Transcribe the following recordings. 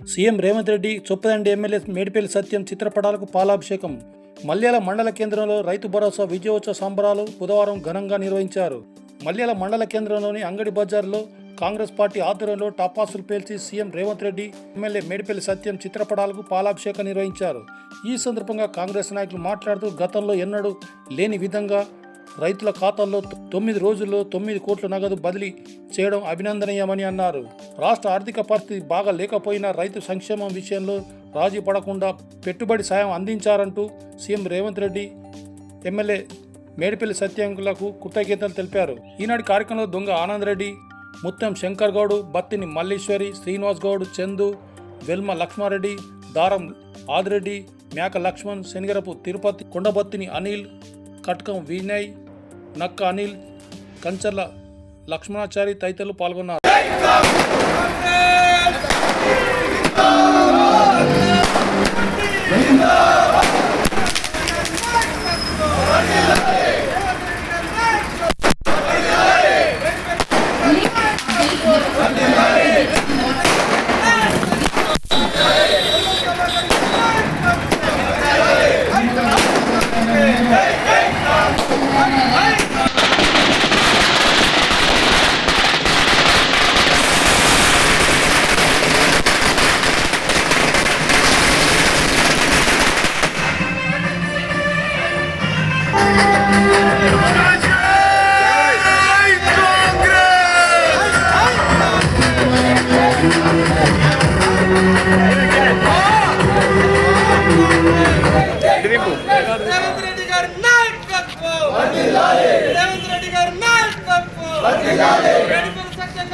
CM Revanth Reddy Choppadandi MLA Medipalli Satyam చిత్రపటాలకు పాలాభిషేకం. మల్యాల మండల కేంద్రంలో రైతు భరోసా విజయోత్సవ సంబరాలు బుధవారం ఘనంగా నిర్వహించారు. మల్యాల మండల కేంద్రంలోని అంగడి బజార్లో కాంగ్రెస్ పార్టీ ఆధ్వర్యంలో టపాసులు పేల్చి సీఎం రేవంత్ రెడ్డి ఎమ్మెల్యే మేడిపల్లి సత్యం చిత్రపటాలకు పాలాభిషేకం నిర్వహించారు. ఈ సందర్భంగా కాంగ్రెస్ నాయకులు మాట్లాడుతూ గతంలో ఎన్నడూ లేని విధంగా రైతుల ఖాతాల్లో తొమ్మిది రోజుల్లో తొమ్మిది కోట్ల నగదు బదిలీ చేయడం అభినందనీయమని అన్నారు. రాష్ట్ర ఆర్థిక పరిస్థితి బాగా లేకపోయినా రైతు సంక్షేమం విషయంలో రాజీ పడకుండా పెట్టుబడి సాయం అందించారంటూ సీఎం రేవంత్ రెడ్డి ఎమ్మెల్యే మేడిపల్లి సత్యంకులకు కృతజ్ఞతలు తెలిపారు. ఈనాటి కార్యక్రమంలో దొంగ ఆనంద్ రెడ్డి ముత్తం శంకర్ గౌడ్ బత్తిని మల్లీశ్వరి శ్రీనివాస్ గౌడ్ చందు వెల్మ లక్ష్మారెడ్డి దారం ఆదిరెడ్డి మేక లక్ష్మణ్ శనిగరపు తిరుపతి కొండబత్తిని అనిల్ కట్కం వినయ్ నక్క అనిల్ కంచర్ల లక్ష్మణాచారి తదితరులు పాల్గొన్నారు.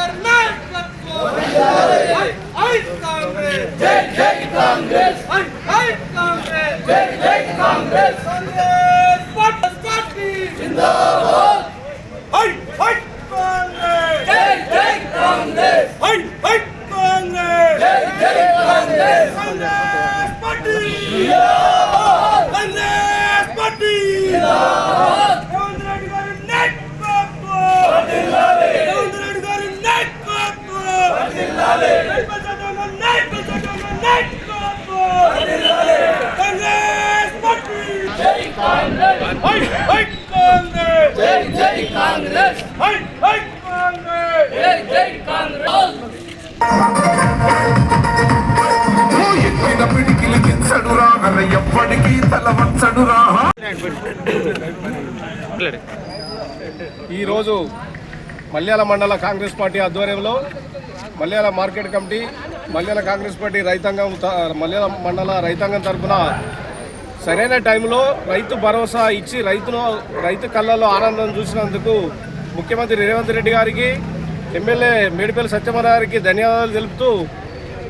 వేడుకల సత్యం గారి నాయకత్వం ఐ కాంగ్రెస్ జై జై కాంగ్రెస్ ఐ కాంగ్రెస్ జై జై కాంగ్రెస్ కాంగ్రెస్ పార్టీ జిందాబాద్ ఐ ఐ కాంగ్రెస్ జై జై కాంగ్రెస్ ఐ ఐ కాంగ్రెస్ జై జై కాంగ్రెస్ కాంగ్రెస్ పార్టీ కాంగ్రెస్ పార్టీ రేవంత్ రెడ్డి గారి నాయకత్వం రేవంత్ రెడ్డి గారి నాయకత్వం నాయకత్వం నాయకత్వం కాంగ్రెస్ పార్టీ జై కాంగ్రెస్ హై హై కాంగ్రెస్ జై జై కాంగ్రెస్ హై హై కాంగ్రెస్ జై జై కాంగ్రెస్ ఓ ఎత్తిన పిడికిలి దించడురా అర ఎప్పటికీ ఈరోజు మల్యాల మండల కాంగ్రెస్ పార్టీ ఆధ్వర్యంలో Malyal market committee Malyal Congress party రైతాంగం మల్యాల మండల రైతాంగం తరఫున సరైన టైంలో రైతు భరోసా ఇచ్చి రైతును రైతు కళ్ళలో ఆనందం చూసినందుకు ముఖ్యమంత్రి రేవంత్ రెడ్డి గారికి ఎమ్మెల్యే మేడిపల్లి సత్యనారాయణ గారికి ధన్యవాదాలు తెలుపుతూ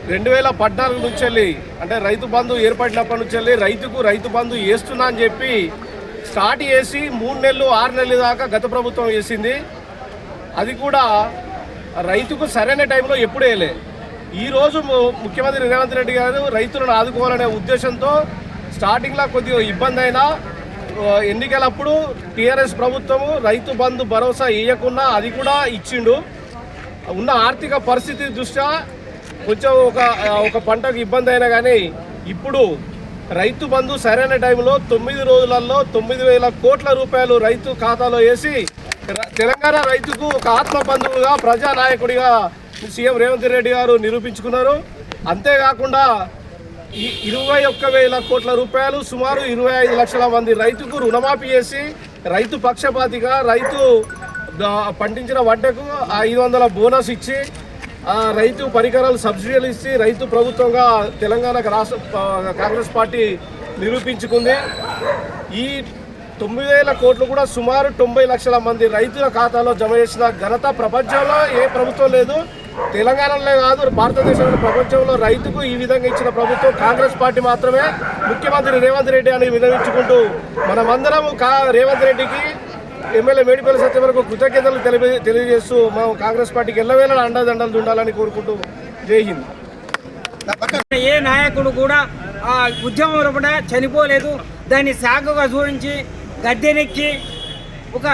రెండు వేల పద్నాలుగు నుంచి వెళ్ళి అంటే రైతు బంధు ఏర్పడినప్పటి నుంచి వెళ్ళి రైతుకు రైతు బంధు వేస్తున్నా అని చెప్పి స్టార్ట్ చేసి మూడు నెలలు ఆరు నెలల దాకా గత ప్రభుత్వం వేసింది. అది కూడా రైతుకు సరైన టైంలో ఎప్పుడు వేయలే. ఈరోజు ము- ముఖ్యమంత్రి రేవంత్ రెడ్డి గారు రైతులను ఆదుకోవాలనే ఉద్దేశంతో స్టార్టింగ్లో కొద్దిగా ఇబ్బంది అయినా ఎన్నికలప్పుడు టీఆర్ఎస్ ప్రభుత్వము రైతు బంధు భరోసా ఇవ్వకుండా అది కూడా ఇచ్చిండు. ఉన్న ఆర్థిక పరిస్థితి దృష్ట్యా కొంచెం ఒక ఒక పంటకు ఇబ్బంది అయినా కానీ ఇప్పుడు రైతు బంధు సరైన టైంలో తొమ్మిది రోజులలో తొమ్మిది వేల కోట్ల రూపాయలు రైతు ఖాతాలో వేసి తెలంగాణ రైతుకు ఒక ఆత్మబంధువుగా ప్రజానాయకుడిగా సీఎం రేవంత్ రెడ్డి గారు నిరూపించుకున్నారు. అంతేకాకుండా ఇరవై ఒక్క వేల కోట్ల రూపాయలు సుమారు ఇరవై ఐదు లక్షల మంది రైతుకు రుణమాఫీ చేసి రైతు పక్షపాతిగా రైతు పండించిన పంటకు ఐదు వందల బోనస్ ఇచ్చి రైతు పరికరాలు సబ్సిడీలు ఇచ్చి రైతు ప్రభుత్వంగా తెలంగాణకు రాష్ట్ర కాంగ్రెస్ పార్టీ నిరూపించుకుంది. ఈ తొమ్మిది వేల కోట్లు కూడా సుమారు తొంభై లక్షల మంది రైతుల ఖాతాలో జమ చేసిన ఘనత ప్రపంచంలో ఏ ప్రభుత్వం లేదు. తెలంగాణలో కాదు భారతదేశంలో ప్రపంచంలో రైతుకు ఈ విధంగా ఇచ్చిన ప్రభుత్వం కాంగ్రెస్ పార్టీ మాత్రమే ముఖ్యమంత్రి రేవంత్ రెడ్డి అని వినవించుకుంటూ మనమందరం కా రేవంత్ రెడ్డికి ఎమ్మెల్యే మేడిపల్లి సత్యవరకు కృతజ్ఞతలు తెలియ తెలియజేస్తూ మనం కాంగ్రెస్ పార్టీకి ఎల్లవేళ అండదండలు ఉండాలని కోరుకుంటూ జై హింద్. ఏ నాయకుడు కూడా ఆ ఉద్యమం కూడా చనిపోలేదు. దాన్ని సాగుగా చూపించి గద్దెనెక్కి ఒక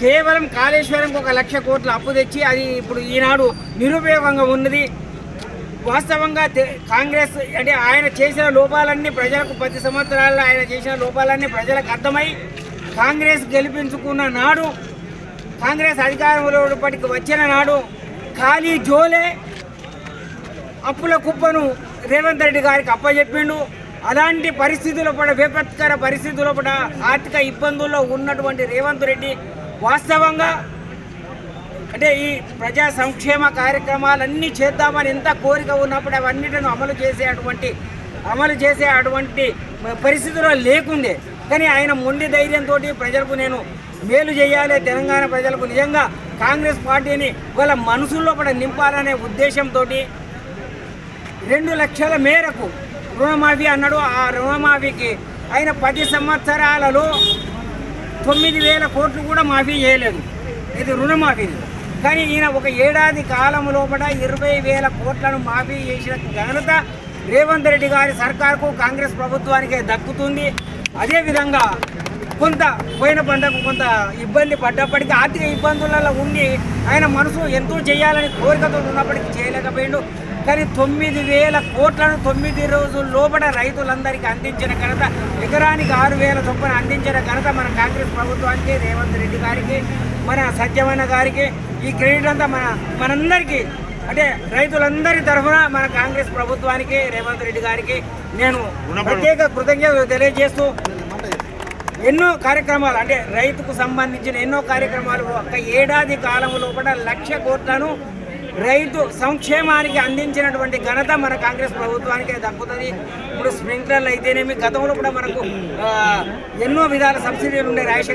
కేవలం కాళేశ్వరంకి ఒక లక్ష కోట్ల అప్పు తెచ్చి అది ఇప్పుడు ఈనాడు నిరుపయోగంగా ఉన్నది. వాస్తవంగా కాంగ్రెస్ అంటే ఆయన చేసిన లోపాలన్నీ ప్రజలకు పది సంవత్సరాల్లో ఆయన చేసిన లోపాలన్నీ ప్రజలకు అర్థమై కాంగ్రెస్ గెలిపించుకున్న నాడు కాంగ్రెస్ అధికారంలోపటికి వచ్చిన నాడు ఖాళీ జోలే అప్పుల కుప్పను రేవంత్ రెడ్డి గారికి అప్పచెప్పిండు అలాంటి పరిస్థితుల పడ విపత్కర పరిస్థితుల పడ ఆర్థిక ఇబ్బందుల్లో ఉన్నటువంటి రేవంత్ రెడ్డి వాస్తవంగా అంటే ఈ ప్రజా సంక్షేమ కార్యక్రమాలన్నీ చేద్దామని ఎంత కోరిక ఉన్నప్పుడు అవన్నిటిని అమలు చేసే అటువంటి అమలు చేసే అటువంటి పరిస్థితుల్లో లేకుండే. కానీ ఆయన మొండి ధైర్యంతో ప్రజలకు నేను మేలు చేయాలి తెలంగాణ ప్రజలకు నిజంగా కాంగ్రెస్ పార్టీని వాళ్ళ మనసుల్లో కూడా నింపాలనే ఉద్దేశంతో రెండు లక్షల మేరకు రుణమాఫీ అన్నాడు. ఆ రుణమాఫీకి ఆయన పది సంవత్సరాలలో తొమ్మిది వేల కోట్లు కూడా మాఫీ చేయలేదు. ఇది రుణమాఫీ. కానీ ఈయన ఒక ఏడాది కాలం లోపల ఇరవై వేల కోట్లను మాఫీ చేసిన ఘనత రేవంత్ రెడ్డి గారి సర్కార్కు కాంగ్రెస్ ప్రభుత్వానికే దక్కుతుంది. అదేవిధంగా కొంత పోయిన పంటకు కొంత ఇబ్బంది పడ్డప్పటికీ ఆర్థిక ఇబ్బందులలో ఉండి ఆయన మనసు ఎంతో చేయాలని కోరికతో ఉన్నప్పటికీ చేయలేకపోయిండు. కానీ తొమ్మిది వేల కోట్లను తొమ్మిది రోజుల లోపల రైతులందరికీ అందించిన ఘనత ఎకరానికి ఆరు వేల చొప్పున అందించిన ఘనత మన కాంగ్రెస్ ప్రభుత్వానికి రేవంత్ రెడ్డి గారికి మన సత్యమైన గారికి ఈ క్రెడిట్ అంతా మన మనందరికీ అంటే రైతులందరి తరఫున మన కాంగ్రెస్ ప్రభుత్వానికి రేవంత్ రెడ్డి గారికి నేను ప్రత్యేక కృతజ్ఞత తెలియజేస్తూ ఎన్నో కార్యక్రమాలు అంటే రైతుకు సంబంధించిన ఎన్నో కార్యక్రమాలు ఒక ఏడాది కాలం లోపల లక్ష కోట్లను రైతు సంక్షేమానికి అందించినటువంటి ఘనత మన కాంగ్రెస్ ప్రభుత్వానికే దక్కుతుంది. ఇప్పుడు స్ప్రింక్లర్లు అయితేనేమి గతంలో కూడా మనకు ఎన్నో విధాల సబ్సిడీలు ఉండే రాజశేఖర